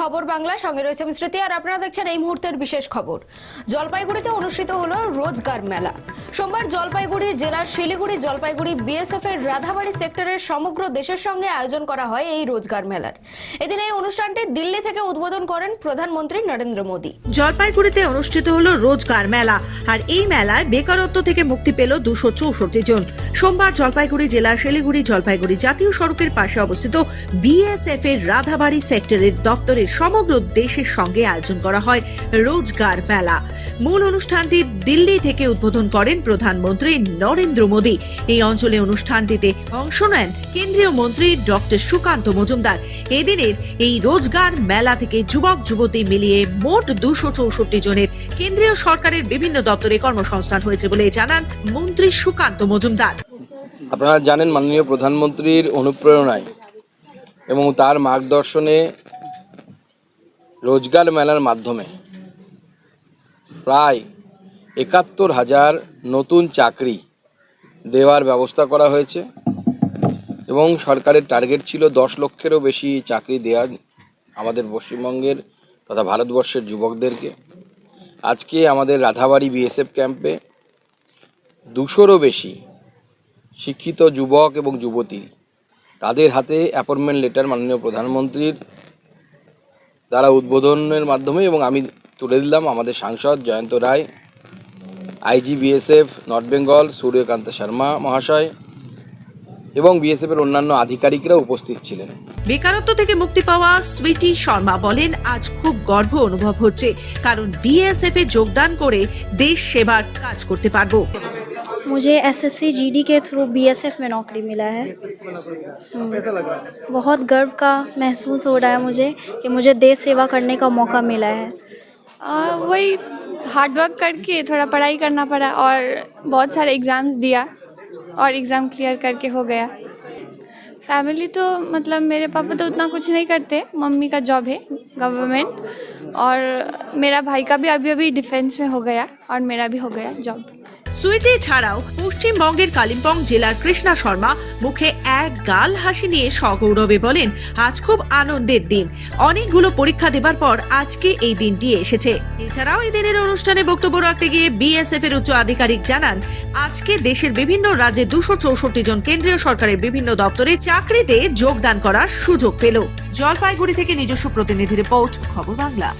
খবর বাংলা সঙ্গে রয়েছে আমি স্মৃতি আর আপনারা দেখছেন এই মুহূর্তের বিশেষ খবর। জলপাইগুড়িতে অনুষ্ঠিত হলো রোজগার মেলা। সোমবার জলপাইগুড়ি জেলার শিলিগুড়ি, জলপাইগুড়ি বিএসএফ এর রাধাবাড়ি সেক্টরের সমগ্র দেশের সঙ্গে আয়োজন করা হয় এই রোজগার মেলার। এদিন এই অনুষ্ঠানটি দিল্লি থেকে উদ্বোধন করেন প্রধানমন্ত্রী নরেন্দ্র মোদী। জলপাইগুড়িতে অনুষ্ঠিত হলো রোজগার মেলা, আর এই মেলায় বেকারত্ব থেকে মুক্তি পেল দুশো চৌষট্টি জন। সোমবার জলপাইগুড়ি জেলার শিলিগুড়ি, জলপাইগুড়ি জাতীয় সড়কের পাশে অবস্থিত বিএসএফ এর রাধাবাড়ি সেক্টরের দপ্তরের সমগ্র দেশের সঙ্গে আয়োজন করা হয় রোজগার মেলা। মূল অনুষ্ঠানটি দিল্লি থেকে উদ্বোধন করেন প্রধানমন্ত্রী নরেন্দ্র মোদী। এই অঞ্চলে অনুষ্ঠানটিতে অংশ নেন কেন্দ্রীয় মন্ত্রী ডক্টর সুকান্ত মজুমদার। এদিনের এই রোজগার মেলা থেকে যুবক, যুবতী মিলিয়ে মোট দুশো চৌষট্টি জনের কেন্দ্রীয় সরকারের বিভিন্ন দপ্তরে কর্মসংস্থান হয়েছে বলে জানান মন্ত্রী সুকান্ত মজুমদার। আপনারা জানেন মাননীয় প্রধানমন্ত্রীর অনুপ্রেরণায় এবং তার মার্গদর্শনে রোজগার মেলার মাধ্যমে প্রায় একাত্তর হাজার নতুন চাকরি দেওয়ার ব্যবস্থা করা হয়েছে এবং সরকারের টার্গেট ছিল দশ লক্ষেরও বেশি চাকরি দেওয়া আমাদের পশ্চিমবঙ্গের তথা ভারতবর্ষের যুবকদেরকে। আজকে আমাদের রাধাবাড়ি বিএসএফ ক্যাম্পে দুশোরও বেশি শিক্ষিত যুবক এবং যুবতী তাদের হাতে অ্যাপয়েন্টমেন্ট লেটার মাননীয় প্রধানমন্ত্রীর দ্বারা উদ্বোধনের মাধ্যমে এবং আমি তুলে দিলাম আমাদের সাংসদ Jayanta Roy IG BSF north Bengal Suryakanta Sharma মহাশয় এবং বিএসএফের অন্যান্য আধিকারিকরা উপস্থিত ছিলেন বেকারত্ব থেকে মুক্তি পাওয়া সুইটি শর্মা বলেন আজ খুব গর্ব অনুভব হচ্ছে কারণ বিএসএফ এ যোগদান করে দেশ সেবার কাজ করতে পারবো मुझे एसएससी जीडी के थ्रू बीएसएफ में नौकरी मिला है हम्म, बहुत गर्व का महसूस हो रहा है मुझे कि मुझे देश सेवा करने का मौका मिला है आ, वही हार्ड वर्क करके थोड़ा पढ़ाई करना पड़ा और बहुत सारे एग्ज़ाम्स दिया और एग्ज़ाम क्लियर करके हो गया। फैमिली तो मतलब मेरे पापा तो उतना कुछ नहीं करते, मम्मी का जॉब है गवर्नमेंट और मेरा भाई का भी अभी अभी डिफेंस में हो गया और मेरा भी हो गया जॉब সুইটি ছাড়াও পশ্চিমবঙ্গের কালিম্পং জেলার কৃষ্ণা শর্মা মুখে এক গাল হাসি নিয়ে সগৌরবে বলেন, আজ খুব আনন্দের দিন। অনেকগুলো পরীক্ষা দেবার পর আজকে এই দিনটি এসেছে। এছাড়াও এই দিনের অনুষ্ঠানে বক্তব্য রাখতে গিয়ে বিএসএফ এর উচ্চ আধিকারিক জানান, আজকে দেশের বিভিন্ন রাজ্যে দুশো চৌষট্টি জন কেন্দ্রীয় সরকারের বিভিন্ন দপ্তরে চাকরিতে যোগদান করার সুযোগ পেল। জলপাইগুড়ি থেকে নিজস্ব প্রতিনিধি রিপোর্ট, খবর বাংলা।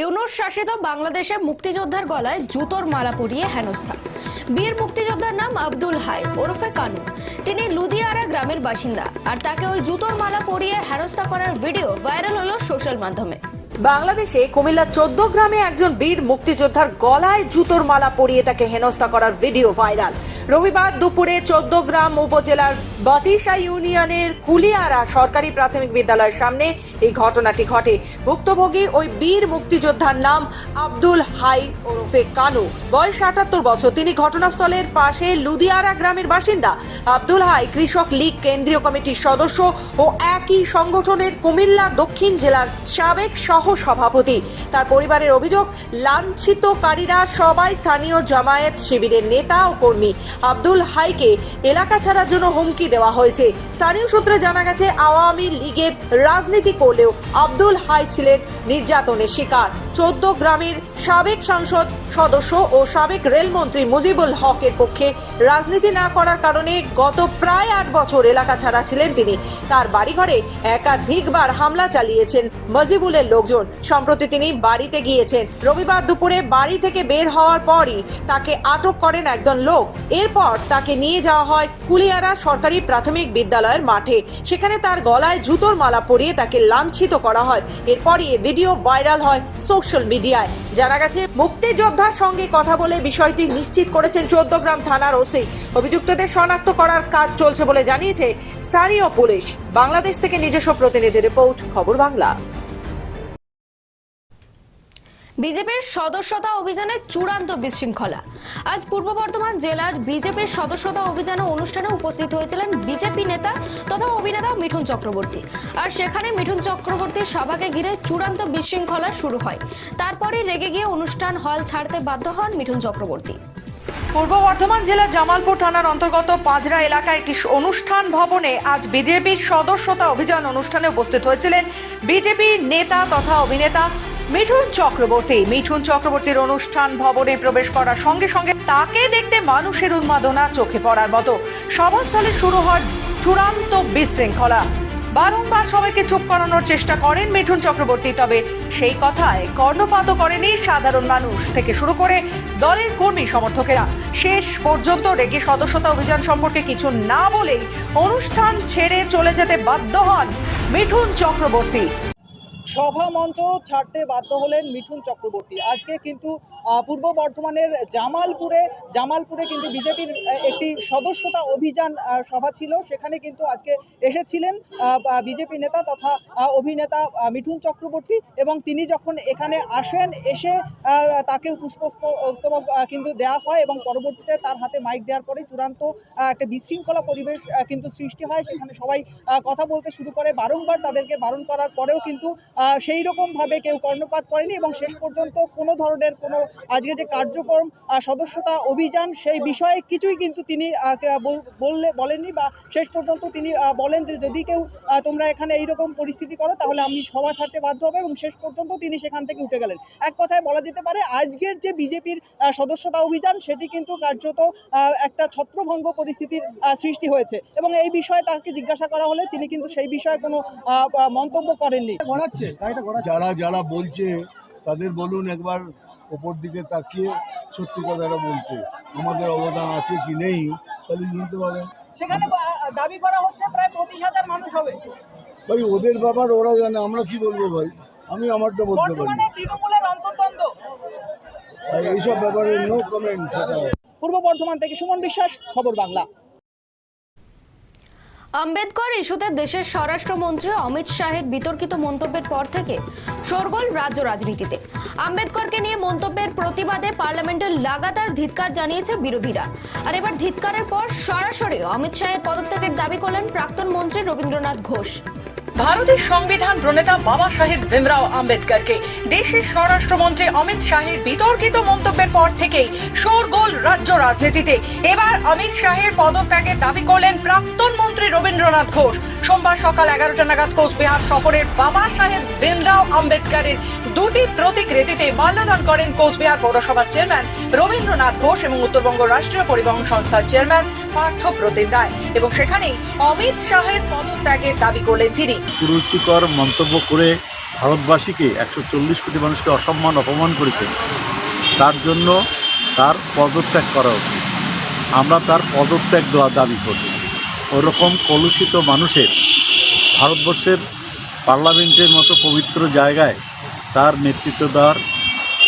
ইউনুস শাসিত বাংলাদেশে মুক্তিযোদ্ধার গলায় জুতোর মালা পরিয়ে হেনস্থা। বীর মুক্তিযোদ্ধার নাম আব্দুল হাই ওরফে কানু। তিনি লুদিয়ারা গ্রামের বাসিন্দা আর তাকে ওই জুতোর মালা পরিয়ে হেনস্থা করার ভিডিও ভাইরাল হলো সোশ্যাল মাধ্যমে। বাংলাদেশে কুমিল্লা চোদ্দ গ্রামে একজন বীর মুক্তিযোদ্ধার গলায় জুতোর মালা পরিয়ে তাকে হেনস্থা করার ভিডিও ভাইরাল। রবিবার দুপুরে চোদ্দ গ্রাম উপজেলার বতিশা ইউনিয়নের কুলিয়ারা সরকারি প্রাথমিক বিদ্যালয়ের সামনে এই ঘটনাটি ঘটে। ভুক্তভোগী ওই বীর মুক্তিযোদ্ধার নাম আব্দুল হাই ওরফে কানু। বয়স আটাত্তর বছর। তিনি ঘটনাস্থলের পাশে লুদিয়ারা গ্রামের বাসিন্দা। আব্দুল হাই কৃষক লীগ কেন্দ্রীয় কমিটির সদস্য ও একই সংগঠনের কুমিল্লা দক্ষিণ জেলার সাবেক সহ সভাপতি তার পরিবারের অভিযোগ, লাঞ্ছিতকারীরা সবাই স্থানীয় জামায়াত শিবিরের নেতা ও কর্মী। আব্দুল হাইকে এলাকা ছাড়ার জন্য হুমকি দেওয়া হয়েছে। স্থানীয় সূত্রে জানা গেছে, আওয়ামী লীগের রাজনীতি করলেও আব্দুল হাই ছিলেন নির্যাতনের শিকার। চোদ্দ গ্রামের সাবেক সংসদ সদস্য ও সাবেক রেলমন্ত্রী মুজিবুল হকের পক্ষে রাজনীতি না করার কারণে গত প্রায় আট বছর এলাকা ছাড়া ছিলেন তিনি। তার বাড়িঘরে একাধিকবার হামলা চালিয়েছেন মজিবুলের লোকজন। সম্প্রতি তিনি বাড়িতে গিয়েছেন। রবিবার দুপুরে বাড়ি থেকে বের হওয়ার পরই তাকে আটক করেন একজন লোক। এরপর তাকে নিয়ে যাওয়া হয় কুলিয়ারা সরকারি প্রাথমিক বিদ্যালয়ের মাঠে। সেখানে তার গলায় জুতোর মালা পরিয়ে তাকে লাঞ্ছিত করা হয়। এরপরই ভিডিও ভাইরাল হয় সোশ্যাল মিডিয়ায়। জানা গেছে, মুক্তিযোদ্ধার সঙ্গে কথা বলে বিষয়টি নিশ্চিত করেছেন চোদ্দগ্রাম থানার ওসি। অভিযুক্তদের শনাক্ত করার কাজ চলছে বলে জানিয়েছে স্থানীয় পুলিশ। বাংলাদেশ থেকে নিজস্ব প্রতিনিধি রিপোর্ট, খবর বাংলা। বিজেপির সদস্যতা অভিযানে চূড়ান্ত বিশৃঙ্খলা। আজ পূর্ব বর্ধমান জেলার বিজেপির সদস্যতা অভিযানে অনুষ্ঠানে উপস্থিত হয়েছিলেন বিজেপি নেতা তথা অভিনেতা মিঠুন চক্রবর্তী। আর সেখানে মিঠুন চক্রবর্তীর সভাকে ঘিরে চূড়ান্ত বিশৃঙ্খলা শুরু হয়। তারপরে রেগে গিয়ে অনুষ্ঠান হল ছাড়তে বাধ্য হন মিঠুন চক্রবর্তী। পূর্ব বর্ধমান জেলার জামালপুর থানার অন্তর্গত পাজরা এলাকায় একটি অনুষ্ঠান ভবনে আজ বিজেপির সদস্যতা অভিযান অনুষ্ঠানে উপস্থিত হয়েছিলেন বিজেপি নেতা তথা অভিনেতা মিঠুন চক্রবর্তী। মিঠুন চক্রবর্তীর অনুষ্ঠান ভবনে প্রবেশ করার সঙ্গে সঙ্গে তাকে দেখতে মানুষের উন্মাদনা চোখে পড়ার মতো। সভাস্থলে শুরু হয় চূড়ান্ত বিশৃঙ্খলা। বারংবার সবাইকে চুপ করানোর চেষ্টা করেন মিঠুন চক্রবর্তী, তবে সেই কথায় কর্ণপাতও করেনি সাধারণ মানুষ থেকে শুরু করে দলের কর্মী সমর্থকেরা। শেষ পর্যন্ত রেগে সদস্যতা অভিযান সম্পর্কে কিছু না বলেই অনুষ্ঠান ছেড়ে চলে যেতে বাধ্য হন মিঠুন চক্রবর্তী। সভা মঞ্চ ছাড়তে বাধ্য হলেন মিঠুন চক্রবর্তী। আজকে কিন্তু পূর্ব বর্ধমানের জামালপুরে জামালপুরে কিন্তু বিজেপির একটি সদস্যতা অভিযান সভা ছিল। সেখানে কিন্তু আজকে এসেছিলেন বিজেপি নেতা তথা অভিনেতা মিঠুন চক্রবর্তী এবং তিনি যখন এখানে আসেন এসে আহ, তাকে পুষ্পস্তবক কিন্তু দেওয়া হয় এবং পরবর্তীতে তার হাতে মাইক দেওয়ার পরে চূড়ান্ত একটা বিশৃঙ্খলা পরিবেশ কিন্তু সৃষ্টি হয়। সেখানে সবাই কথা বলতে শুরু করে। বারংবার তাদেরকে বারণ করার পরেও কিন্তু সেই রকমভাবে কেউ কর্ণপাত করেনি এবং শেষ পর্যন্ত কোনো ধরনের কোনো আজকে যে কার্যক্রম সদস্যতা অভিযান সেই বিষয়ে কিছুই কিন্তু তিনি বললে বলেননি বা শেষ পর্যন্ত তিনি বলেন যে যদি কেউ তোমরা এখানে এইরকম পরিস্থিতি করো তাহলে আমি সভা ছাড়তে বাধ্য হবে এবং শেষ পর্যন্ত তিনি সেখান থেকে উঠে গেলেন। এক কথায় বলা যেতে পারে আজকের যে বিজেপির সদস্যতা অভিযান সেটি কিন্তু কার্যত একটা ছত্রভঙ্গ পরিস্থিতির সৃষ্টি হয়েছে এবং এই বিষয়ে তাকে জিজ্ঞাসা করা হলে তিনি কিন্তু সেই বিষয়ে কোনো মন্তব্য করেননি। যারা যারা বলছে তাদের বলুন একবার ওপর দিকে তাকিয়ে সত্যি কথাটা বলতে। আমাদের অবদান আছে কি নেই তাহলে শুনতে পাবেন। সেখানে দাবি করা হচ্ছে প্রায় পঁচিশ হাজার মানুষ হবে। ভাই ওদের ব্যাপার ওরা জানে আমরা কি বলব ভাই? আমি আমারটা বলতে পারি। ভাই এইসব ব্যাপারে নো কমেন্ট সেটা। পূর্ব বর্ধমান থেকে সুমন বিশ্বাস খবর বাংলা। আম্বেদকর ইস্যুতে দেশের স্বরাষ্ট্রমন্ত্রী অমিত শাহের বিতর্কিত মন্তব্যের পর থেকে শোরগোল রাজ্য রাজনীতিতে। আম্বেদকরকে নিয়ে মন্তব্যের প্রতিবাদে পার্লামেন্টের লাগাতার ধিৎকার জানিয়েছে বিরোধীরা। আর এবার ধিৎকারের পর সরাসরি অমিত শাহের পদত্যাগের দাবি করলেন প্রাক্তন মন্ত্রী রবীন্দ্রনাথ ঘোষ। ভারতের সংবিধান প্রণেতা বাবা সাহেব ভীমরাও আম্বেদকরকে। দেশের স্বরাষ্ট্রমন্ত্রী অমিত শাহের বিতর্কিত মন্তব্যের পর থেকেই শোরগোল রাজ্য রাজনীতিতে। এবার অমিত শাহের পদত্যাগের দাবি করলেন প্রাক্তন মন্ত্রী রবীন্দ্রনাথ ঘোষ। সোমবার সকাল এগারোটা নাগাদ কোচবিহার শহরের বাবা সাহেব ভীমরাও আম্বেদকরের দুটি প্রতিকৃতিতে মাল্যদান করেন কোচবিহার পৌরসভার চেয়ারম্যান রবীন্দ্রনাথ ঘোষ এবং উত্তরবঙ্গ রাষ্ট্রীয় পরিবহন সংস্থার চেয়ারম্যান পার্থ প্রতিম রায়। এবং সেখানেই অমিত শাহের পদত্যাগের দাবি করলেন তিনি। কুরুচিকর মন্তব্য করে ভারতবাসীকে একশো চল্লিশ কোটি মানুষকে অসম্মান, অপমান করেছে। তার জন্য তার পদত্যাগ করা উচিত। আমরা তার পদত্যাগ দেওয়া দাবি করছি। ওরকম কলুষিত মানুষের ভারতবর্ষের পার্লামেন্টের মতো পবিত্র জায়গায় তার নেতৃত্ব দেওয়ার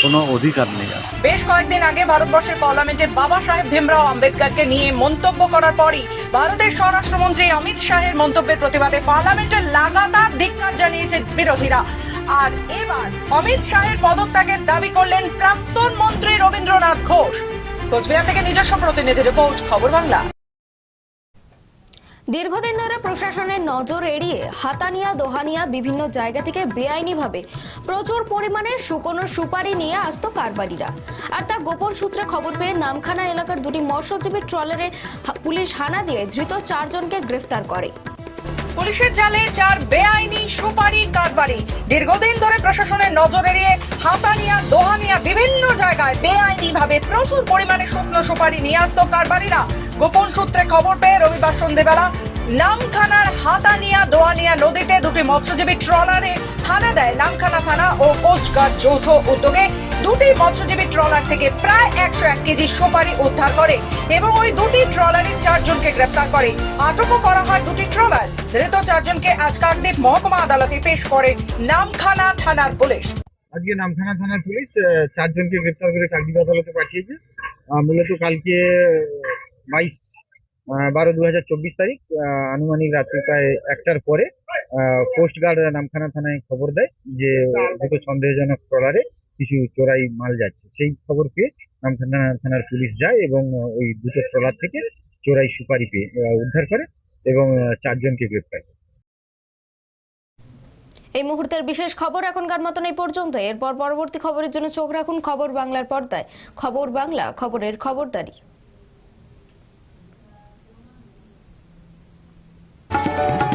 কোনো অধিকার নেই বেশ কয়েকদিন আগে ভারতবর্ষের পার্লামেন্টে বাবা সাহেব ভীমরাও আম্বেদকরকে নিয়ে মন্তব্য করার পরই ভারতের স্বরাষ্ট্রমন্ত্রী অমিত শাহের মন্তব্যের প্রতিবাদে পার্লামেন্টে লাগাতার ধিক্কার জানিয়েছে বিরোধীরা। আর এবার অমিত শাহের পদত্যাগের দাবি করলেন প্রাক্তন মন্ত্রী রবীন্দ্রনাথ ঘোষ। কোচবিহার থেকে নিজস্ব প্রতিনিধি রিপোর্ট, খবর বাংলা। দীর্ঘদিন ধরে প্রশাসনের নজর এড়িয়ে হাতানিয়া, দোহানিয়া বিভিন্ন জায়গা থেকে বেআইনিভাবে প্রচুর পরিমাণে শুকনো সুপারি নিয়ে আসতো কারবারিরা। আর তা গোপন সূত্রে খবর পেয়ে নামখানা এলাকার দুটি মৎস্যজীবী ট্রলারে পুলিশ হানা দিয়ে ধৃত চারজনকে গ্রেফতার করে। পুলিশের জালে চার বেআইনি সুপারি কারবারি। দীর্ঘদিন ধরে প্রশাসনের নজর এড়িয়ে হাতানিয়া, দোহানিয়া বিভিন্ন জায়গায় বেআইনি ভাবে প্রচুর পরিমাণে শুকনো সুপারি নিয়ে আসতো কারবারিরা। গোপন সূত্রে খবর পেয়ে রবিবার সন্ধেবেলা নামখানার হাতানিয়া দোয়ানিয়া নদীতে দুটি মৎস্যজীবী ট্রলারে হানা দেয়। নামখানা থানা ও কোচগার্ড যৌথ উদ্যোগে দুটি মৎস্যজীবী ট্রলার থেকে প্রায় একশো এক কেজি সুপারি উদ্ধার করে এবং ওই দুটি ট্রলারের চারজনকে গ্রেপ্তার করে। আটকও করা হয় দুটি ট্রলার। ধৃত চারজনকে আজ কাকদ্বীপ মহকুমা আদালতে পেশ করে নামখানা থানার পুলিশ। আজকে নামখানা থানার পুলিশ চারজনকে গ্রেপ্তার করে কাকদ্বীপ আদালতে পাঠিয়েছে। মূলত কালকে বাইশ বারো দু তারিখ আনুমানিক রাত্রি প্রায় একটার পরে কোস্ট গার্ড নামখানা থানায় খবর দেয় যে দুটো সন্দেহজনক ট্রলারে কিছু চোরাই মাল যাচ্ছে। সেই খবর পেয়ে নামখানা থানার পুলিশ যায় এবং ওই দুটো ট্রলার থেকে চোরাই সুপারি পেয়ে উদ্ধার করে এবং চারজনকে গ্রেপ্তার করে। এই মুহূর্তের বিশেষ খবর এখনকার মতন এই পর্যন্ত। এরপর পরবর্তী খবরের জন্য চোখ রাখুন খবর বাংলার পর্দায়। খবর বাংলা, খবরের খবরদারি। thank you